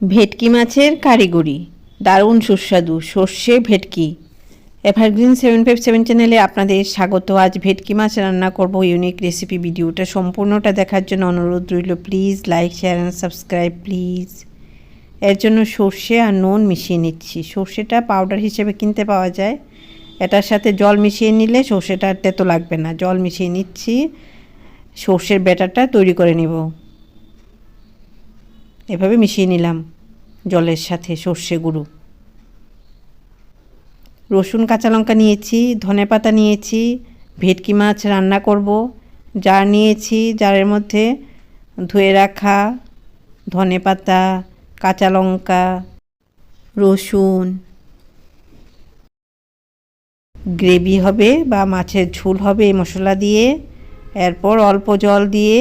ভেটকি মাছের কারিগরি। দারুণ সুস্বাদু সর্ষে ভেটকি। এভারগ্রিন সেভেন ফাইভ সেভেন চ্যানেলে আপনাদের স্বাগত। আজ ভেটকি মাছ রান্না করব ইউনিক রেসিপি ভিডিওটা সম্পূর্ণটা দেখার জন্য অনুরোধ রইল। Please like, share and subscribe, please. এর জন্য সর্ষে আর নুন মিশিয়ে নিচ্ছি। সর্ষেটা পাউডার হিসেবে কিনতে পাওয়া যায়। এটার সাথে জল মিশিয়ে নিলে সর্ষেটা তেতো লাগবে না। জল মিশিয়ে নিচ্ছি। সর্ষের ব্যাটারটা তৈরি করে নিব। এভাবে মিশিয়ে নিলাম জলের সাথে সর্ষে গুঁড়ো। রসুন, কাঁচা লঙ্কা নিয়েছি, ধনে পাতা নিয়েছি, ভেটকি মাছ রান্না করব, জার নিয়েছি, জারের মধ্যে ধুয়ে রাখা ধনে পাতা, কাঁচা লঙ্কা, রসুন। গ্রেভি হবে বা মাছের ঝোল হবে এই মশলা দিয়ে। এরপর অল্প জল দিয়ে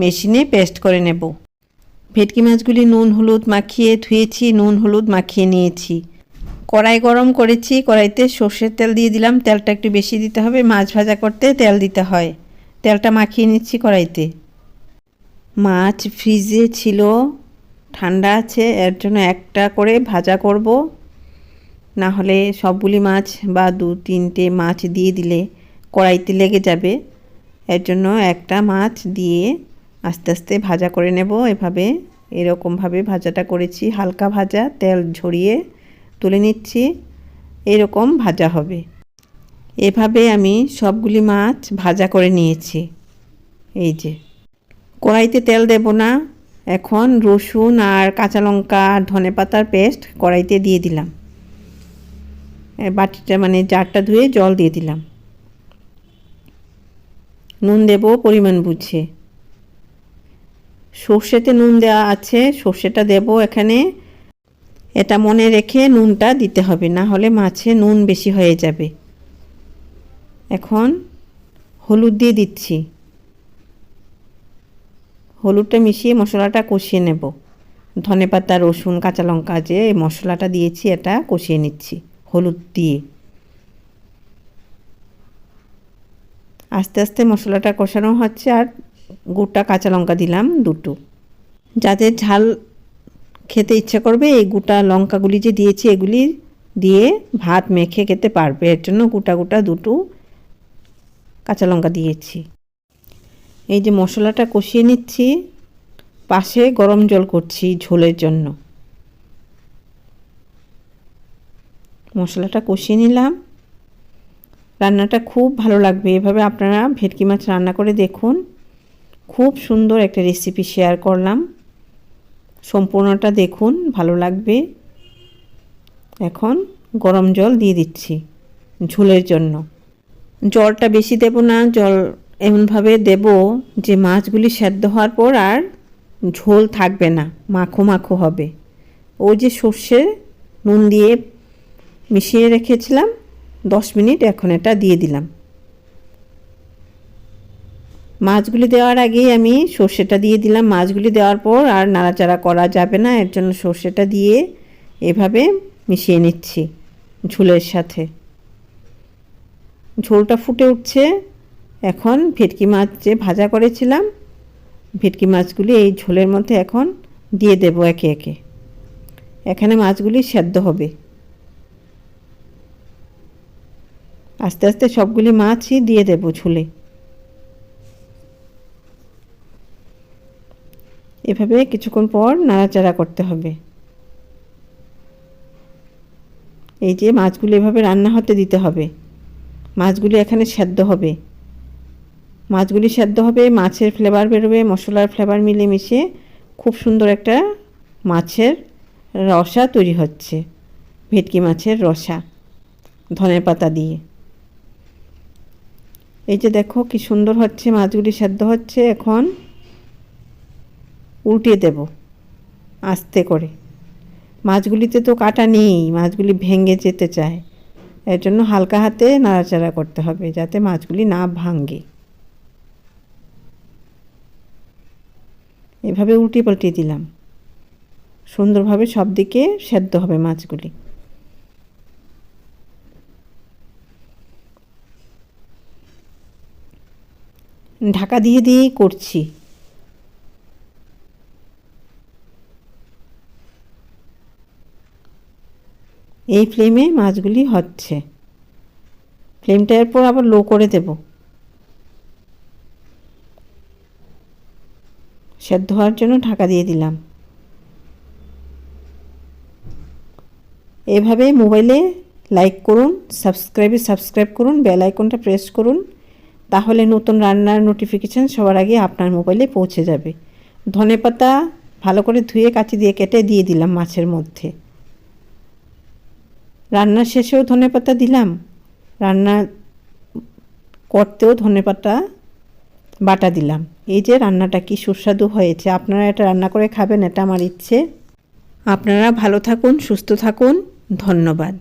মেশিনে পেস্ট করে নেব। ভেটকি মাছগুলি নুন, হলুদ মাখিয়ে ধুয়েছি, নুন, হলুদ মাখিয়ে নিয়েছি। কড়াই গরম করেছি, কড়াইতে সর্ষের তেল দিয়ে দিলাম। তেলটা একটু বেশি দিতে হবে, মাছ ভাজা করতে তেল দিতে হয়। তেলটা মাখিয়ে নিচ্ছি কড়াইতে। মাছ ফ্রিজে ছিল, ঠান্ডা আছে, এর জন্য একটা করে ভাজা করব। না হলে সবগুলি মাছ বা দু তিনটে মাছ দিয়ে দিলে কড়াইতে লেগে যাবে। এর জন্য একটা মাছ দিয়ে আস্তে আস্তে ভাজা করে নেব এভাবে। এরকমভাবে ভাজাটা করেছি। হালকা ভাজা, তেল ঝরিয়ে তুলে নিচ্ছি। এরকম ভাজা হবে। এভাবে আমি সবগুলি মাছ ভাজা করে নিয়েছি। এই যে। কড়াইতে তেল দেব না। এখন রসুন আর কাঁচা লঙ্কা আর ধনে পাতার পেস্ট কড়াইতে দিয়ে দিলাম। বাটিটা মানে জারটা ধুয়ে জল দিয়ে দিলাম। নুন দেব, পরিমাণ বুঝে। সর্ষেতে নুন দেওয়া আছে, সর্ষেটা দেব এখানে। এটা মনে রেখে নুনটা দিতে হবে, না হলে মাছে নুন বেশি হয়ে যাবে। এখন হলুদ দিয়ে দিচ্ছি। হলুদটা মিশিয়ে মশলাটা কষিয়ে নেব। ধনে পাতা, রসুন, কাঁচা লঙ্কা যে মশলাটা দিয়েছি এটা কষিয়ে নিচ্ছি হলুদ দিয়ে। আস্তে আস্তে মশলাটা কষানো হচ্ছে আর গোটা কাঁচা লঙ্কা দিলাম, দুটো। যাদের ঝাল খেতে ইচ্ছা করবে, এই গোটা লঙ্কাগুলি যে দিয়েছি, এগুলি দিয়ে ভাত মেখে খেতে পারবে। এর জন্য গোটা গোটা দুটো কাঁচা লঙ্কা দিয়েছি। এই যে মশলাটা কষিয়ে নিচ্ছি, পাশে গরম জল করছি ঝোলের জন্য। মশলাটা কষিয়ে নিলাম। রান্নাটা খুব ভালো লাগবে। এভাবে আপনারা ভেটকি মাছ রান্না করে দেখুন। খুব সুন্দর একটা রেসিপি শেয়ার করলাম। সম্পূর্ণটা দেখুন, ভালো লাগবে। এখন গরম জল দিয়ে দিচ্ছি ঝোলের জন্য। জলটা বেশি দেব না, জল এমনভাবে দেব যে মাছগুলি সেদ্ধ হওয়ার পর আর ঝোল থাকবে না, মাখো মাখো হবে। ও যে সর্ষে নুন দিয়ে মিশিয়ে রেখেছিলাম, দশ মিনিট এখন এটা দিয়ে দিলাম। মাছগুলি দেওয়ার আগেই আমি সর্ষেটা দিয়ে দিলাম। মাছগুলি দেওয়ার পর আর নাড়াচাড়া করা যাবে না। এর জন্য সর্ষেটা দিয়ে এভাবে মিশিয়ে নিচ্ছি ঝোলের সাথে। ঝোলটা ফুটে উঠছে। এখন ভেটকি মাছ যে ভাজা করেছিলাম, ভেটকি মাছগুলি এই ঝোলের মধ্যে এখন দিয়ে দেব একে একে। এখানে মাছগুলি সেদ্ধ হবে। আস্তে আস্তে সবগুলি মাছই দিয়ে দেব ঝোলে। এভাবে কিছুক্ষণ পর নাড়াচাড়া করতে হবে। এই যে মাছগুলি এভাবে রান্না হতে দিতে হবে। মাছগুলি এখানে সেদ্ধ হবে। মাছগুলি সেদ্ধ হবে, মাছের ফ্লেভার বেরোবে, মশলার ফ্লেভার মিলেমিশে খুব সুন্দর একটা মাছের রসা তৈরি হচ্ছে, ভেটকি মাছের রসা ধনে পাতা দিয়ে। এই যে দেখো কি সুন্দর হচ্ছে মাছগুলি সেদ্ধ হচ্ছে এখন। উল্টিয়ে দেব, আস্তে করে। মাছগুলিতে তো কাটা নেই, মাছগুলি ভেঙে যেতে চায়। এর জন্য হালকা হাতে নাড়াচাড়া করতে হবে যাতে মাছগুলি না ভাঙে। এভাবে উল্টি পাল্টিয়ে দিলাম। সুন্দরভাবে সব দিকে সেদ্ধ হবে মাছগুলি। ঢাকা দিয়ে দিয়েই করছি। এই ফ্লেমে মাছগুলি হচ্ছে। ফ্লেমটা এরপর আবার লো করে দেব। সেদ্ধ হওয়ার জন্য ঢাকা দিয়ে দিলাম। এভাবে মোবাইলে লাইক করুন সাবস্ক্রাইবে সাবস্ক্রাইব করুন বেল আইকনটা প্রেস করুন, তাহলে নতুন রান্নার নোটিফিকেশান সবার আগে আপনার মোবাইলে পৌঁছে যাবে। ধনেপাতা ভালো করে ধুয়ে কাঁচি দিয়ে কেটে দিয়ে দিলাম মাছের মধ্যে। রান্নার শেষেও ধনেপাতা দিলাম। রান্না করতেও ধনেপাতা বাটা দিলাম। এই যে রান্নাটা কি সুস্বাদু হয়েছে। আপনারা এটা রান্না করে খাবেন, এটা আমার ইচ্ছে। আপনারা ভালো থাকুন, সুস্থ থাকুন। ধন্যবাদ।